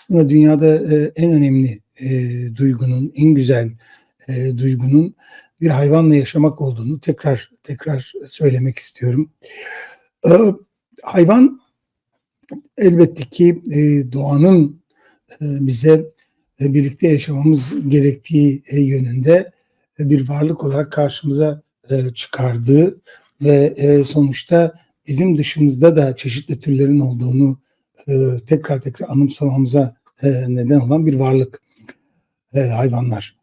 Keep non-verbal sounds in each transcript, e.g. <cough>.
aslında dünyada e, en önemli e, duygunun, en güzel e, duygunun bir hayvanla yaşamak olduğunu tekrar tekrar söylemek istiyorum. E, hayvan elbette ki e, doğanın e, bize e, birlikte yaşamamız gerektiği e, yönünde e, bir varlık olarak karşımıza e, çıkardığı ve e, sonuçta bizim dışımızda da çeşitli türlerin olduğunu e, tekrar tekrar anımsamamıza e, neden olan bir varlık e, hayvanlar.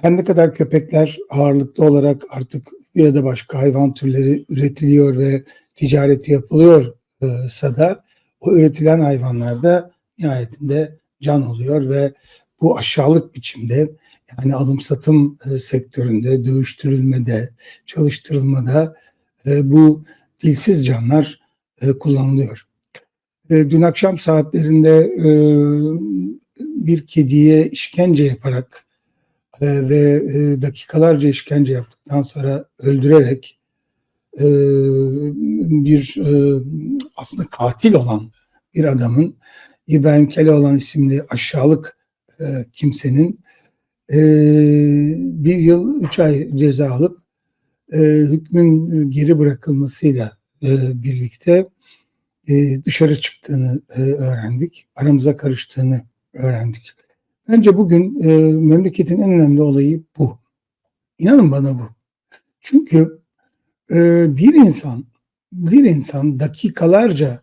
Her ne kadar köpekler ağırlıklı olarak artık ya da başka hayvan türleri üretiliyor ve ticareti yapılıyorsa da o üretilen hayvanlar da nihayetinde can oluyor ve bu aşağılık biçimde yani alım satım sektöründe, dövüştürülmede, çalıştırılmada bu dilsiz canlar kullanılıyor. E, dün akşam saatlerinde e, bir kediye işkence yaparak e, ve dakikalarca işkence yaptıktan sonra öldürerek bir aslında katil olan bir adamın İbrahim Keloğlan isimli aşağılık kimsenin bir yıl üç ay ceza alıp e, hükmün geri bırakılmasıyla e, birlikte e, dışarı çıktığını e, öğrendik. Aramıza karıştığını öğrendik. Bence bugün e, memleketin en önemli olayı bu. İnanın bana bu. Çünkü bir insan bir insan dakikalarca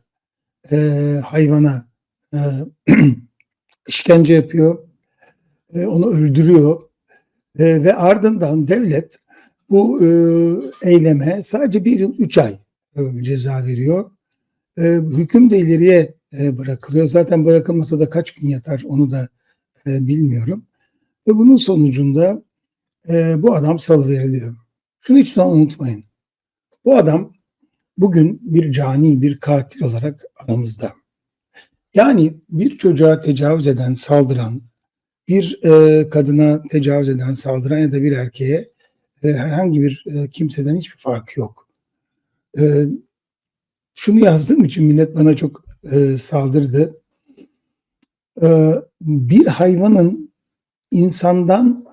hayvana <clears throat> işkence yapıyor, onu öldürüyor ve ardından devlet bu eyleme sadece bir yıl üç ay ceza veriyor. E, hüküm de ileriye e, bırakılıyor. Zaten bırakılmasa da kaç gün yatar onu da e, bilmiyorum. Ve bunun sonucunda e, bu adam salı veriliyor. Şunu hiç unutmayın. Bu adam bugün bir cani, bir katil olarak aramızda. Yani bir çocuğa tecavüz eden, saldıran, bir e, kadına tecavüz eden, saldıran ya da bir erkeğe e, herhangi bir e, kimseden hiçbir farkı yok. E, şunu yazdığım için millet bana çok e, saldırdı. E, bir hayvanın insandan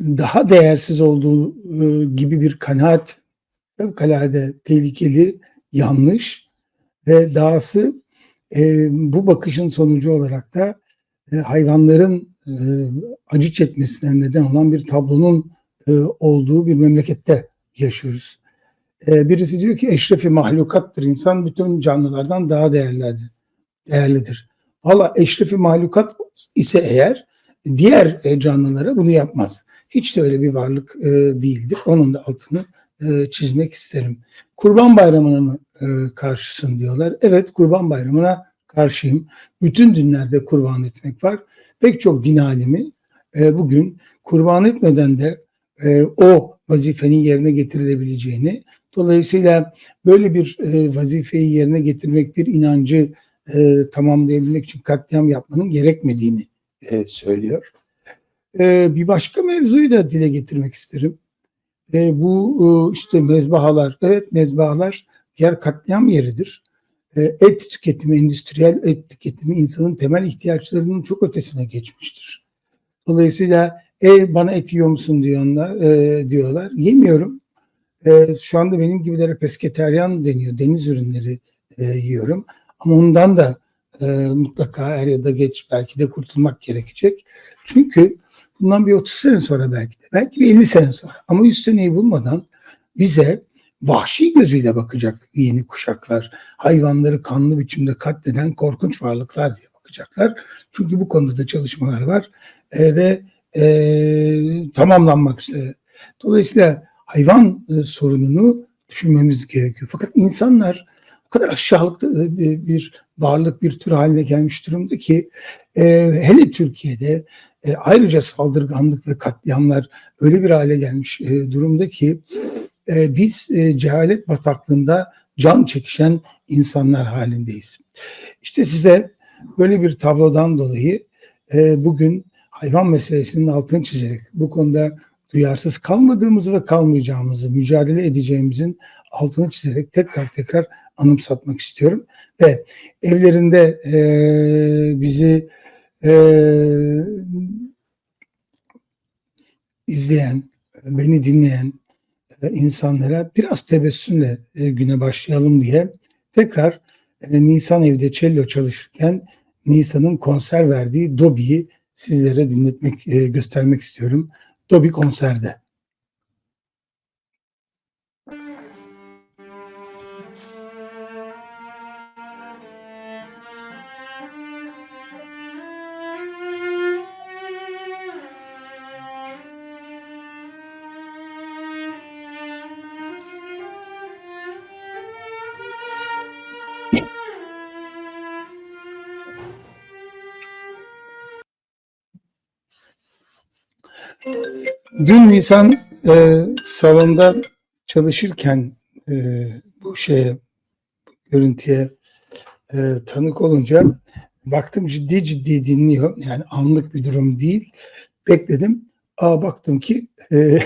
daha değersiz olduğu e, gibi bir kanaat fevkalade tehlikeli, yanlış ve dahası e, bu bakışın sonucu olarak da e, hayvanların e, acı çekmesine neden olan bir tablonun e, olduğu bir memlekette yaşıyoruz. E, birisi diyor ki eşrefi mahlukattır. İnsan bütün canlılardan daha değerlidir. değerlidir. Valla eşrefi mahlukat ise eğer diğer e, canlılara bunu yapmaz. Hiç de öyle bir varlık e, değildir. Onun da altını e, çizmek isterim. Kurban Bayramı'na mı karşısın diyorlar. Evet Kurban Bayramı'na karşıyım. Bütün dinlerde kurban etmek var. Pek çok din alimi bugün kurban etmeden de o vazifenin yerine getirilebileceğini, dolayısıyla böyle bir e, vazifeyi yerine getirmek, bir inancı e, tamamlayabilmek için katliam yapmanın gerekmediğini e, söylüyor. E, bir başka mevzuyu da dile getirmek isterim. E, bu e, işte mezbahalar, evet mezbahalar yer katliam yeridir. E, et tüketimi, endüstriyel et tüketimi insanın temel ihtiyaçlarının çok ötesine geçmiştir. Dolayısıyla e bana et yiyor musun diyorlar, e, diyorlar. Yemiyorum. E, şu anda benim gibilere pesketeryan deniyor. Deniz ürünleri e, yiyorum. Ama ondan da e, mutlaka er ya da geç belki de kurtulmak gerekecek. Çünkü bundan bir 30 sene sonra belki de, belki bir 50 sene sonra ama 100 seneyi bulmadan bize vahşi gözüyle bakacak yeni kuşaklar. Hayvanları kanlı biçimde katleden korkunç varlıklar diye bakacaklar. Çünkü bu konuda da çalışmalar var e, ve e, tamamlanmak üzere. Dolayısıyla hayvan e, sorununu düşünmemiz gerekiyor. Fakat insanlar o kadar aşağılıklı e, bir varlık, bir tür haline gelmiş durumda ki e, hele Türkiye'de e, ayrıca saldırganlık ve katliamlar öyle bir hale gelmiş e, durumda ki e, biz e, cehalet bataklığında can çekişen insanlar halindeyiz. İşte size böyle bir tablodan dolayı e, bugün hayvan meselesinin altını çizerek bu konuda duyarsız kalmadığımızı ve kalmayacağımızı, mücadele edeceğimizin altını çizerek tekrar tekrar anımsatmak istiyorum. Ve evlerinde e, bizi e, izleyen, beni dinleyen e, insanlara biraz tebessümle e, güne başlayalım diye tekrar e, Nisan evde cello çalışırken Nisan'ın konser verdiği Dobi'yi sizlere dinletmek, e, göstermek istiyorum. Dobi konserde. Dün Nisan e, salonda çalışırken e, bu şeye görüntüye e, tanık olunca baktım ciddi ciddi dinliyor. Yani anlık bir durum değil. Bekledim. Aa baktım ki e,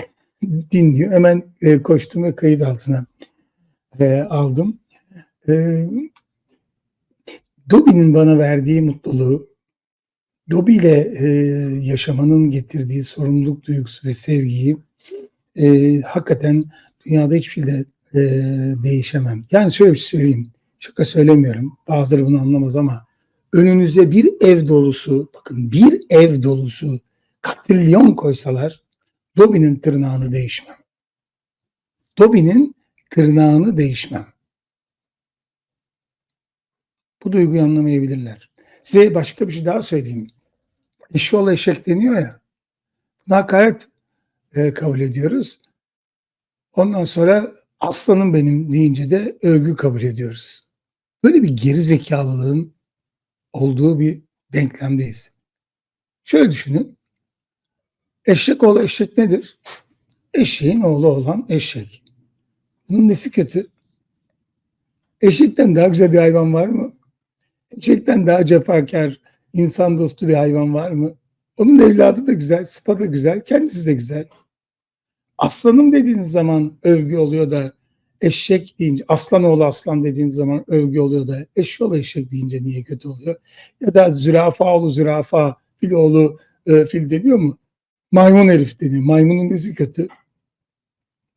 <laughs> dinliyor. Hemen e, koştum ve kayıt altına e, aldım. E, Dobby'nin bana verdiği mutluluğu, Dobby ile e, yaşamanın getirdiği sorumluluk duygusu ve sevgiyi e, hakikaten dünyada hiçbir şeyle e, değişemem. Yani şöyle bir şey söyleyeyim. Şaka söylemiyorum. Bazıları bunu anlamaz ama önünüze bir ev dolusu, bakın bir ev dolusu katrilyon koysalar Dobby'nin tırnağını değişmem. Dobby'nin tırnağını değişmem. Bu duyguyu anlamayabilirler. Size başka bir şey daha söyleyeyim. Eşoğlu eşek deniyor ya. Buna hakaret e, kabul ediyoruz. Ondan sonra aslanım benim deyince de övgü kabul ediyoruz. Böyle bir geri zekalılığın olduğu bir denklemdeyiz. Şöyle düşünün. Eşek oğlu eşek nedir? Eşeğin oğlu olan eşek. Bunun nesi kötü? Eşekten daha güzel bir hayvan var mı? Eşekten daha cefakar, insan dostu bir hayvan var mı? Onun evladı da güzel, sıpa da güzel, kendisi de güzel. Aslanım dediğiniz zaman övgü oluyor da eşek deyince, aslan oğlu aslan dediğiniz zaman övgü oluyor da eşoğlu eşek deyince niye kötü oluyor? Ya da zürafa oğlu zürafa, fil oğlu e, fil deniyor mu? Maymun herif deniyor. Maymunun nesi kötü?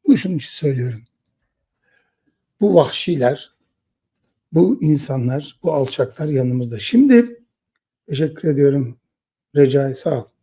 Bunu şunun için söylüyorum. Bu vahşiler, bu insanlar, bu alçaklar yanımızda. Şimdi teşekkür ediyorum Recai sağ ol.